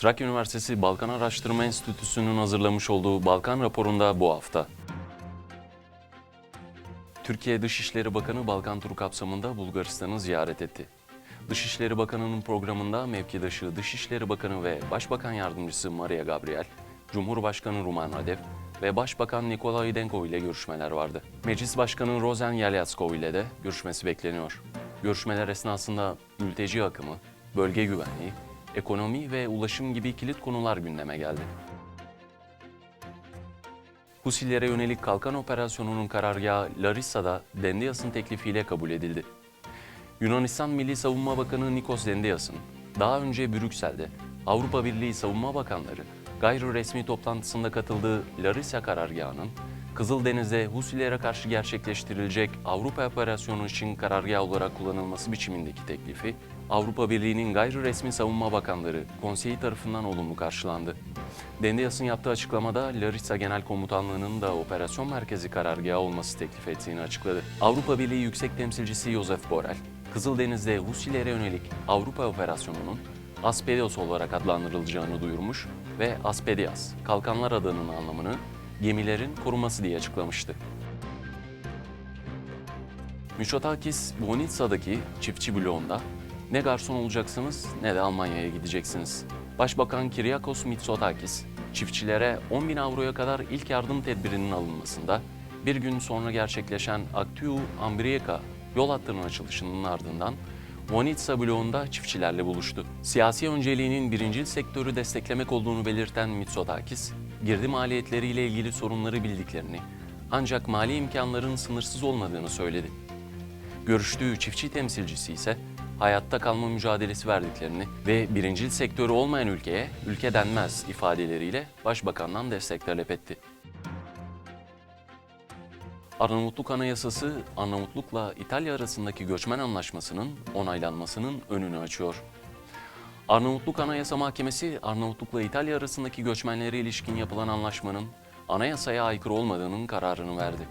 Trakya Üniversitesi Balkan Araştırma Enstitüsü'nün hazırlamış olduğu Balkan raporunda bu hafta. Türkiye Dışişleri Bakanı Balkan turu kapsamında Bulgaristan'ı ziyaret etti. Dışişleri Bakanı'nın programında mevkidaşı Dışişleri Bakanı ve Başbakan Yardımcısı Maria Gabriel, Cumhurbaşkanı Ruman Radev ve Başbakan Nikolay Denko ile görüşmeler vardı. Meclis Başkanı Rozen Yalyatskov ile de görüşmesi bekleniyor. Görüşmeler esnasında mülteci akımı, bölge güvenliği, ekonomi ve ulaşım gibi kilit konular gündeme geldi. Husilere yönelik kalkan operasyonunun karargahı Larissa'da Dendias'ın teklifiyle kabul edildi. Yunanistan Milli Savunma Bakanı Nikos Dendias'ın daha önce Brüksel'de Avrupa Birliği Savunma Bakanları gayri resmi toplantısında katıldığı Larissa karargahının Kızıldeniz'de Husilere karşı gerçekleştirilecek Avrupa operasyonu için karargah olarak kullanılması biçimindeki teklifi Avrupa Birliği'nin gayri resmi savunma bakanları konseyi tarafından olumlu karşılandı. Dendias'ın yaptığı açıklamada Larissa Genel Komutanlığı'nın da operasyon merkezi karargahı olması teklif ettiğini açıkladı. Avrupa Birliği Yüksek Temsilcisi Josef Borrell, Kızıldeniz'de Husilere yönelik Avrupa operasyonunun Aspedios olarak adlandırılacağını duyurmuş ve Aspedias, kalkanlar adının anlamını gemilerin koruması diye açıklamıştı. Mitsotakis, Bonitsa'daki çiftçi bloğunda ne garson olacaksınız ne de Almanya'ya gideceksiniz. Başbakan Kyriakos Mitsotakis, çiftçilere 10 bin avroya kadar ilk yardım tedbirinin alınmasında bir gün sonra gerçekleşen Actiu Ambrieka yol hattının açılışının ardından Vonitsa bloğunda çiftçilerle buluştu. Siyasi önceliğinin birincil sektörü desteklemek olduğunu belirten Mitsotakis, girdi maliyetleriyle ilgili sorunları bildiklerini ancak mali imkanların sınırsız olmadığını söyledi. Görüştüğü çiftçi temsilcisi ise hayatta kalma mücadelesi verdiklerini ve birincil sektörü olmayan ülkeye ülke denmez ifadeleriyle başbakandan destek talep etti. Arnavutluk Anayasası, Arnavutluk'la İtalya arasındaki göçmen anlaşmasının onaylanmasının önünü açıyor. Arnavutluk Anayasa Mahkemesi, Arnavutluk'la İtalya arasındaki göçmenlere ilişkin yapılan anlaşmanın anayasaya aykırı olmadığının kararını verdi.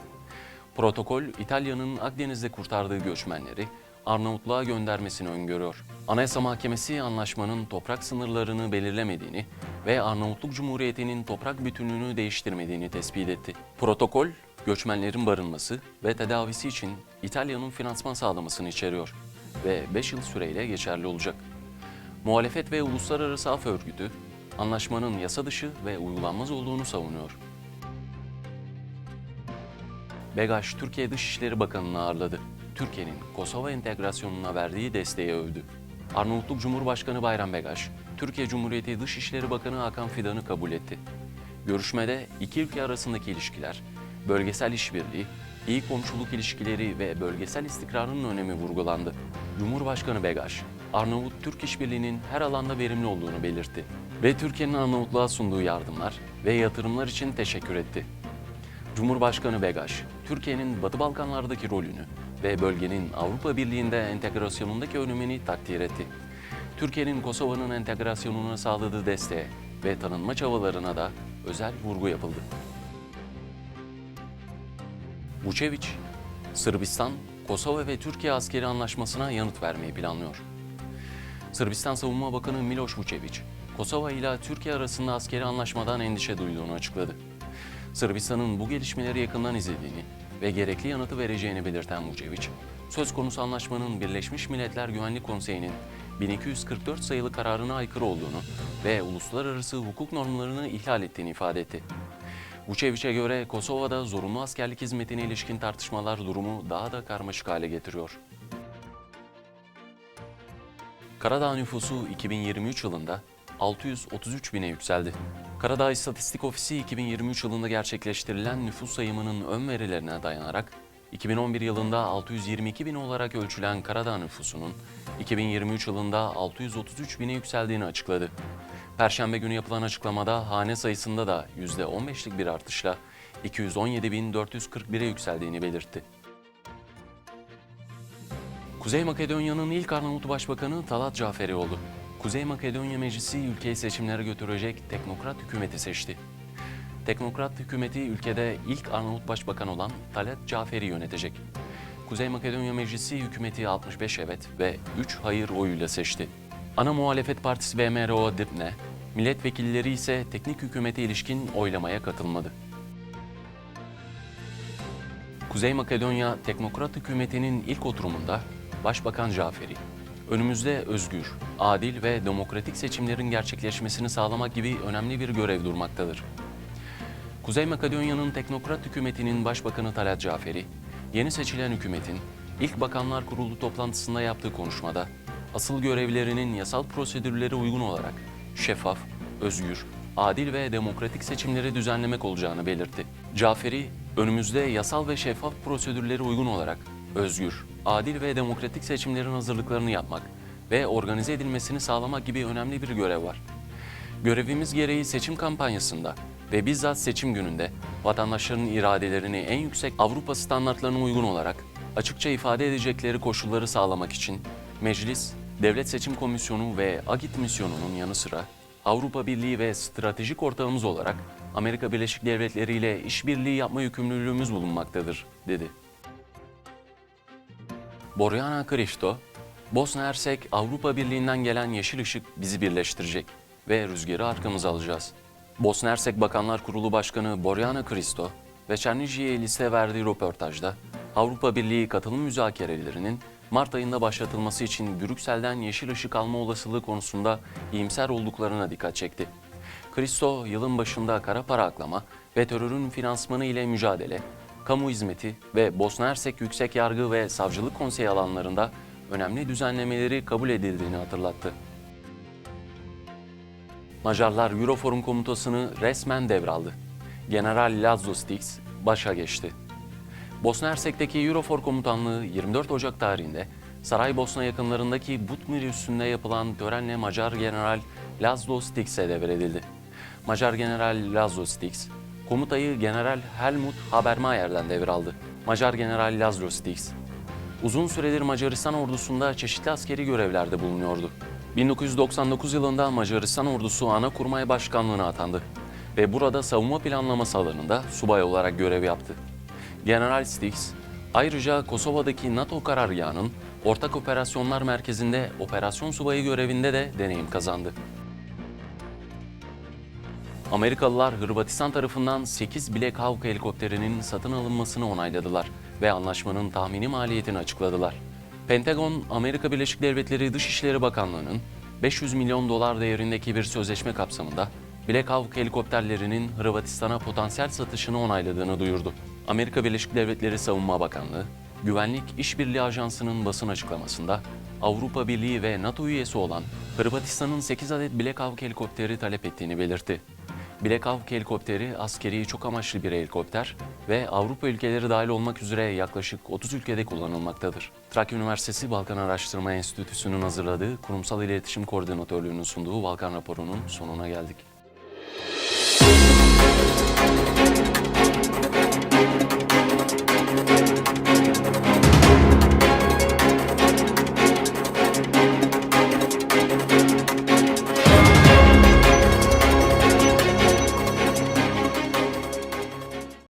Protokol, İtalya'nın Akdeniz'de kurtardığı göçmenleri Arnavutluğa göndermesini öngörüyor. Anayasa Mahkemesi anlaşmanın toprak sınırlarını belirlemediğini ve Arnavutluk Cumhuriyeti'nin toprak bütünlüğünü değiştirmediğini tespit etti. Protokol, göçmenlerin barınması ve tedavisi için İtalya'nın finansman sağlamasını içeriyor ve 5 yıl süreyle geçerli olacak. Muhalefet ve Uluslararası Af Örgütü, anlaşmanın yasa dışı ve uygulanmaz olduğunu savunuyor. Begaş, Türkiye Dışişleri Bakanı'nı ağırladı. Türkiye'nin Kosova entegrasyonuna verdiği desteği övdü. Arnavutluk Cumhurbaşkanı Bayram Begaş, Türkiye Cumhuriyeti Dışişleri Bakanı Hakan Fidan'ı kabul etti. Görüşmede iki ülke arasındaki ilişkiler, bölgesel işbirliği, iyi komşuluk ilişkileri ve bölgesel istikrarın önemi vurgulandı. Cumhurbaşkanı Begaş, Arnavut-Türk işbirliğinin her alanda verimli olduğunu belirtti ve Türkiye'nin Arnavutluğa sunduğu yardımlar ve yatırımlar için teşekkür etti. Cumhurbaşkanı Begaş, Türkiye'nin Batı Balkanlardaki rolünü ve bölgenin Avrupa Birliği'nde entegrasyonundaki önemini takdir etti. Türkiye'nin Kosova'nın entegrasyonuna sağladığı desteğe ve tanınma çabalarına da özel vurgu yapıldı. Vučević, Sırbistan, Kosova ve Türkiye askeri anlaşmasına yanıt vermeyi planlıyor. Sırbistan Savunma Bakanı Miloš Vučević, Kosova ile Türkiye arasında askeri anlaşmadan endişe duyduğunu açıkladı. Sırbistan'ın bu gelişmeleri yakından izlediğini ve gerekli yanıtı vereceğini belirten Vučević, söz konusu anlaşmanın Birleşmiş Milletler Güvenlik Konseyi'nin 1244 sayılı kararına aykırı olduğunu ve uluslararası hukuk normlarını ihlal ettiğini ifade etti. Vučević'e göre Kosova'da zorunlu askerlik hizmetine ilişkin tartışmalar durumu daha da karmaşık hale getiriyor. Karadağ nüfusu 2023 yılında 633 bine yükseldi. Karadağ İstatistik Ofisi 2023 yılında gerçekleştirilen nüfus sayımının ön verilerine dayanarak 2011 yılında 622 bin olarak ölçülen Karadağ nüfusunun 2023 yılında 633 bine yükseldiğini açıkladı. Perşembe günü yapılan açıklamada hane sayısında da %15'lik bir artışla 217.441'e yükseldiğini belirtti. Kuzey Makedonya'nın ilk Arnavut Başbakanı Talat Caferi oldu. Kuzey Makedonya Meclisi ülkeyi seçimlere götürecek teknokrat hükümeti seçti. Teknokrat hükümeti ülkede ilk Arnavut Başbakan olan Talat Caferi yönetecek. Kuzey Makedonya Meclisi hükümeti 65 evet ve 3 hayır oyuyla seçti. Ana muhalefet partisi BMRO Dipne, milletvekilleri ise teknik hükümete ilişkin oylamaya katılmadı. Kuzey Makedonya Teknokrat hükümetinin ilk oturumunda Başbakan Caferi, önümüzde özgür, adil ve demokratik seçimlerin gerçekleşmesini sağlamak gibi önemli bir görev durmaktadır. Kuzey Makedonya'nın teknokrat hükümetinin başbakanı Talat Caferi, yeni seçilen hükümetin ilk Bakanlar Kurulu toplantısında yaptığı konuşmada asıl görevlerinin yasal prosedürlere uygun olarak şeffaf, özgür, adil ve demokratik seçimleri düzenlemek olacağını belirtti. Caferi, önümüzde yasal ve şeffaf prosedürlere uygun olarak özgür, adil ve demokratik seçimlerin hazırlıklarını yapmak ve organize edilmesini sağlamak gibi önemli bir görev var. Görevimiz gereği seçim kampanyasında ve bizzat seçim gününde vatandaşların iradelerini en yüksek Avrupa standartlarına uygun olarak açıkça ifade edecekleri koşulları sağlamak için Meclis, Devlet Seçim Komisyonu ve AGİT misyonunun yanı sıra Avrupa Birliği ve stratejik ortağımız olarak Amerika Birleşik Devletleri ile işbirliği yapma yükümlülüğümüz bulunmaktadır, dedi. Borjana Kristo, Bosna Hersek Avrupa Birliği'nden gelen yeşil ışık bizi birleştirecek ve rüzgarı arkamıza alacağız. Bosna Hersek Bakanlar Kurulu Başkanı Borjana Kristo ve Çerniji'ye liste verdiği röportajda Avrupa Birliği katılım müzakerelerinin Mart ayında başlatılması için Brüksel'den yeşil ışık alma olasılığı konusunda iyimser olduklarına dikkat çekti. Kristo yılın başında kara para aklama ve terörün finansmanı ile mücadele, kamu hizmeti ve Bosna Hersek Yüksek Yargı ve Savcılık Konseyi alanlarında önemli düzenlemeleri kabul edildiğini hatırlattı. Macarlar Euroforum komutasını resmen devraldı. General Laszlo Stix başa geçti. Bosna Hersek'teki Eurofor komutanlığı 24 Ocak tarihinde Saraybosna yakınlarındaki Butmir üssünde yapılan törenle Macar General Laszlo Stix'e devredildi. Macar General Laszlo Stix, komutayı General Helmut Habermayer'den devraldı. Macar General Laszlo Stix, uzun süredir Macaristan ordusunda çeşitli askeri görevlerde bulunuyordu. 1999 yılında Macaristan ordusu ana kurmay başkanlığına atandı ve burada savunma planlaması alanında subay olarak görev yaptı. General Stix, ayrıca Kosova'daki NATO karargahının Ortak Operasyonlar Merkezi'nde operasyon subayı görevinde de deneyim kazandı. Amerikalılar Hırvatistan tarafından 8 Black Hawk helikopterinin satın alınmasını onayladılar ve anlaşmanın tahmini maliyetini açıkladılar. Pentagon, Amerika Birleşik Devletleri Dışişleri Bakanlığı'nın 500 milyon dolar değerindeki bir sözleşme kapsamında Black Hawk helikopterlerinin Hırvatistan'a potansiyel satışını onayladığını duyurdu. Amerika Birleşik Devletleri Savunma Bakanlığı, Güvenlik İşbirliği Ajansı'nın basın açıklamasında Avrupa Birliği ve NATO üyesi olan Hırvatistan'ın 8 adet Black Hawk helikopteri talep ettiğini belirtti. Black Hawk helikopteri askeri çok amaçlı bir helikopter ve Avrupa ülkeleri dahil olmak üzere yaklaşık 30 ülkede kullanılmaktadır. Trakya Üniversitesi Balkan Araştırma Enstitüsü'nün hazırladığı Kurumsal İletişim Koordinatörlüğü'nün sunduğu Balkan raporunun sonuna geldik.